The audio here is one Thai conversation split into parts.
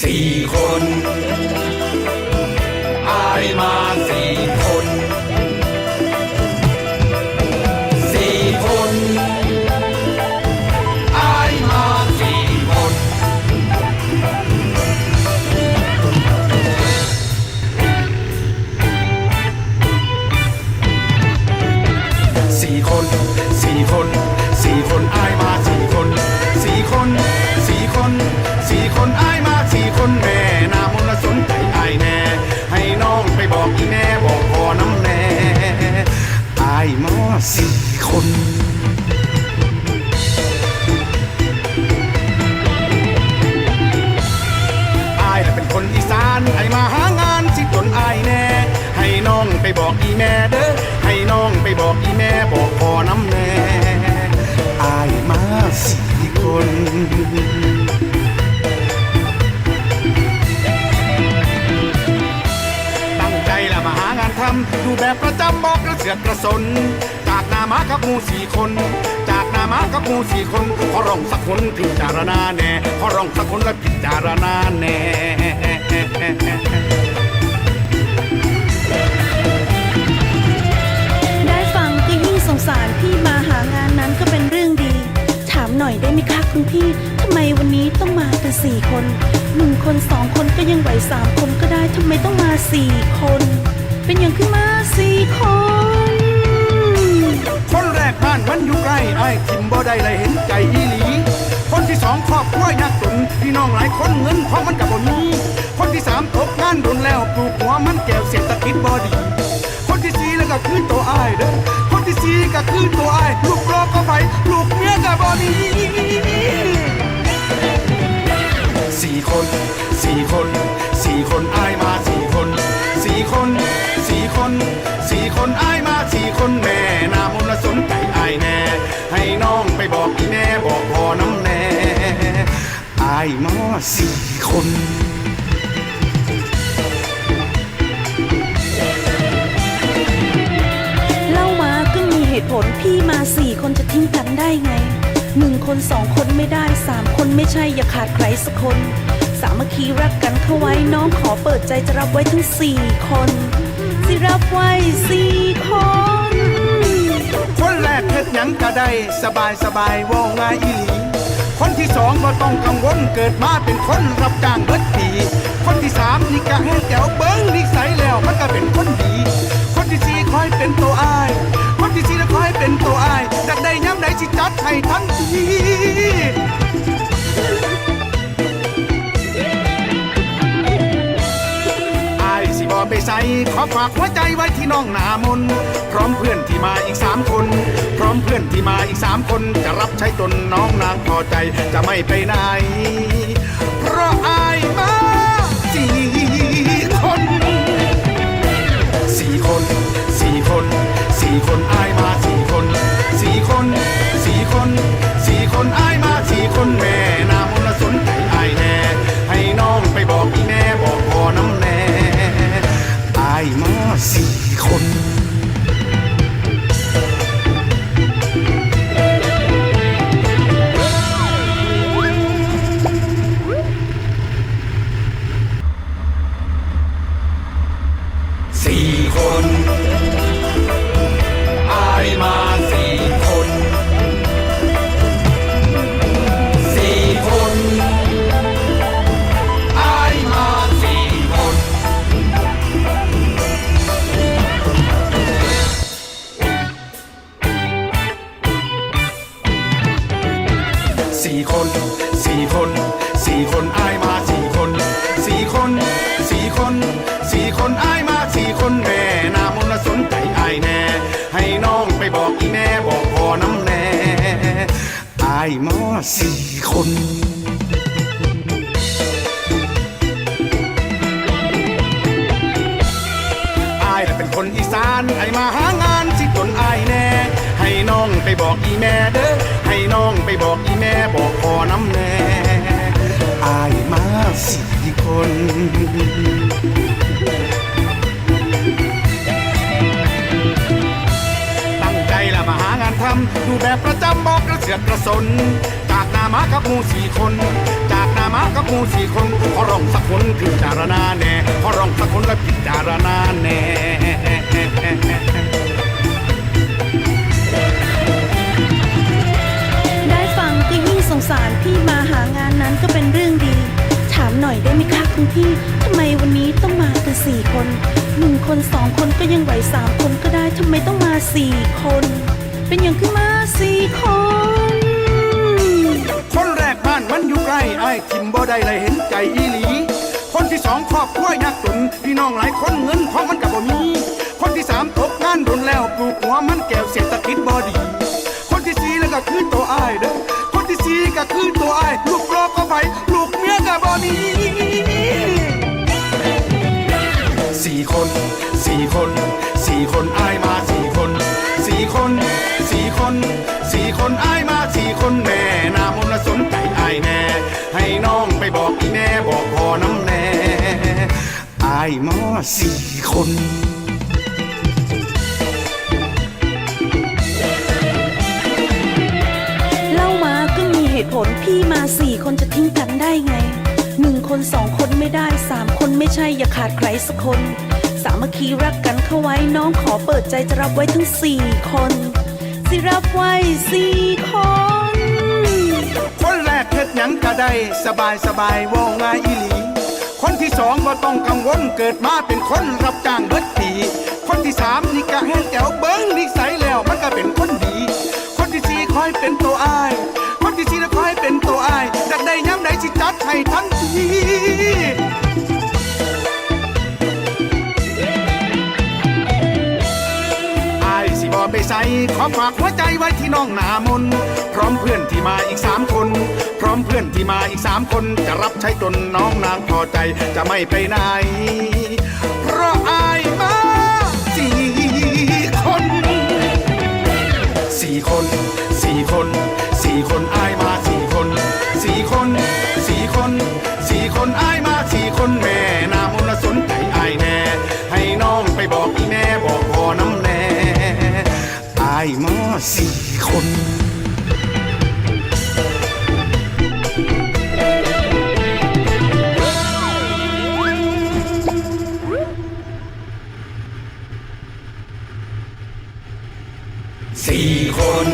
สี่คน สี่คนอายน่ะเป็นคนอีสานให้มาหางานสิจนอายแน่ ให้น้องไปบอกอีแม่เด้อ ให้น้องไปบอกอีแม่บอกพ่อน้ำแน่อายมาสี่คนตั้งใจละมาหางานทำอยู่แบบประจำบอกกระเสือกกระสน มากับหมูสี่คน จากนามากับหมูสี่คนขอร้องสักคนพิจารณาแน่ขอร้องสักคนและพิจารณาแน่ได้ฟังก็ยิ่งสงสารพี่มาหางานนั้นก็เป็นเรื่องดี ถามหน่อยได้ไหมคะคุณพี่ทำไมวันนี้ต้องมากันสี่คนหนึ่งคนสองคนก็ยังไหวสามคนก็ได้ทำไมต้องมาสี่คน เป็นอย่างขึ้นมาสี่คนานมันอยู่ใกล้ไอ้ทิมบ่ได้เลยเห็นใจอีหลี คนที่สองครอบครัวยากจนพี่น้องหลายคนเงินของมันกับบ่มีคนที่สามตกงานโดนแล้วปลูกหัวมันแก้วเศรษฐกิจบ่ดี คนที่สี่แล้วก็คือตัวอ้ายเด้อ อายมาสี่คนเล่ามาก็มีเหตุผลพี่มาสี่คนจะทิ้งกันได้ไงหนึ่งคนสองคนไม่ได้สามคนไม่ใช่อย่าขาดใครสักคน สามัคคีรักกันเข้าไว้น้องขอเปิดใจจะรับไว้ทั้งสี่คนสิรับไว้สี่คน คนแรกเฮ็ดหยังก็ได้ สบายสบายว่าง่ายอีหลี คนที่สองก็ต้องกังวลเกิดมาเป็นคนรับจ้างเบิดปีคนที่สามนี่ก็แห้งแจ๋วเบิ้งนิสัยแล้วมันก็เป็นคนดี คนที่สี่คอยเป็นตัวอาย คนที่สี่แล้วคอยเป็นตัวอายจากได้ย้ำใดสิจัดให้ทันทีอายสิบอไปใส่ขอฝากหัวใจไว้ที่น้องนามน พร้อมเพื่อนที่มาอีกสามคน พร้อม อนที่มาอีกสามคนจะรับใช้ตนน้องนางพอใจจะไม่ไปไหน เพราะอายมาสี่คนสี่คนสี่คนสี่คนอายมา สี่คนอายมาสี่คนสี่คนอายมาสี่คน สี่คน สี่คน สี่คนอายมาายมาสี่คน อายเป็นคนอีสานไอมาหางานสิจนอายแน่ ให้น้องไปบอกอีแม่เด้อ ให้น้องไปบอกอีแม่บอกพอน้ำแน่อายมาสี่คนางานทำอยู่แบบประจำบอกกระเสือกกระสน จากนามากับหมูสี่คน จากนามากับหมูสี่คนขอร้องสักคนพิจารณาแน่ขอร้องสักคนและพิจารณาแน่ได้ฟังก็ยิ่งสงสารพี่มาหางานนั้นก็เป็นเรื่องดี ถามหน่อยได้ไหมคะคุณพี่ทำไมวันนี้ต้องมากันสี่คนหนึ่งคนสองคนก็ยังไหวสามคนก็ได้ทำไมต้องมาสี่คน เป็นอย่างขึ้นมาสี่คน คนแรกบ้านมันอยู่ใกล้ไอ้ทิมบ่ได้เลยเห็นใจอีหลี คนที่สองครอบครัวยากจนพี่น้องหลายคนเงินของมันกับบ่มี คนที่สามตกงานโดนแล้วปลูกหัวมันแก้วเศรษฐกิจบ่ดี คนที่สี่แล้วก็คือตัวอ้ายเด้อคนที่สี่ก็คือ อ้ายมาสี่คนเล่ามาก็มีเหตุผลพี่มาสี่คนจะทิ้งกันได้ไงหนึ่งคนสองคนไม่ได้สามคนไม่ใช่อย่าขาดใครสักคน สามัคคีรักกันเข้าไว้น้องขอเปิดใจจะรับไว้ทั้งสี่คนสิรับไว้สี่คนคนแรกเฮ็ดหยังก็ได้ สบายสบายว่าง่ายอีหลี คนที่สองบ่ต้องกังวลเกิดมาเป็นคนรับจ้างเบิดปีคนที่สามนี่กะแห้งแก้วเบิ้งนิสัยแล้วมันก็เป็นคนดี คนที่สี่คอยเป็นตัวอ้าย ใส ขอฝากหัวใจไว้ที่น้องหนามน พร้อมเพื่อนที่มาอีกสามคน พร้อมเพื่อนที่มาอีกสามคน จะรับใช้จนน้องนางพอใจจะไม่ไปไหน เพราะอายมาสี่คนสี่คนสี่คนสี่คนอายมาสี่คนสี่คนสี่คนสี่คนอายมาสี่คนแม่นาม สี่คนสี่คน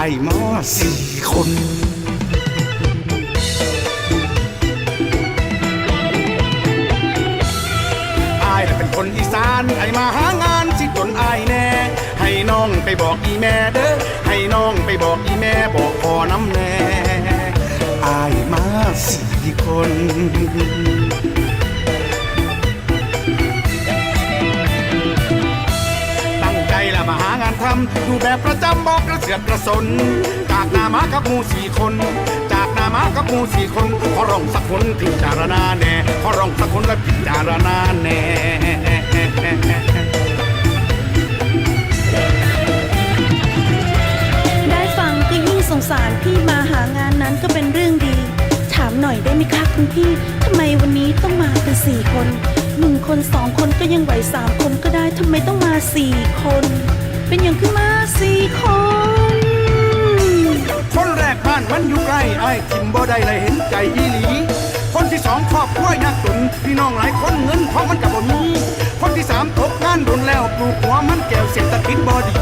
ายมาสี่คนอายเป็นคนอีสานไอมาหางานสิจนอายแน่ ให้น้องไปบอกอีแม่เด้อ ให้น้องไปบอกอีแม่บอกพ่อน้ำแน่อายมาสี่คน ทำอยู่แบบประจำบอกกระเสือกกระสน จากนามากับหมูสี่คน จากนามากับหมูสี่คนขอร้องสักคนพิจารณาแน่ขอร้องสักคนและพิจารณาแน่ได้ฟังก็ยิ่งสงสารพี่มาหางานนั้นก็เป็นเรื่องดี ถามหน่อยได้ไหมคะคุณพี่ทำไมวันนี้ต้องมากันสี่คนหนึ่งคนสองคนก็ยังไหวสามคนก็ได้ทำไมต้องมาสี่คน เป็นอย่างขึ้นมาสี่คน คนแรกบ้านมันอยู่ใกล้ไอ้ายทิมบ่ได้เลยเห็นใจอีหลี คนที่สองครอบครัวยากจนพี่น้องหลายคนเงินของมันกับบ่มีคนที่สามตกงานโดนแล้วปลูกหัวมันแก้วเศรษฐกิจบ่ดี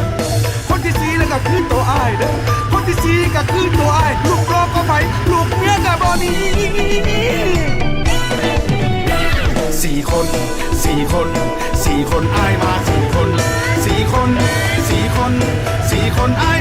คนที่สี่แล้วก็คือตัวอ้ายเด้อคนที่สี่ก็คือตัวอ้ายลูกรอก็ไปลูกเมียก็บ่มีสี่คน สี่คน สี่คนอายมาสี่คน สี่ค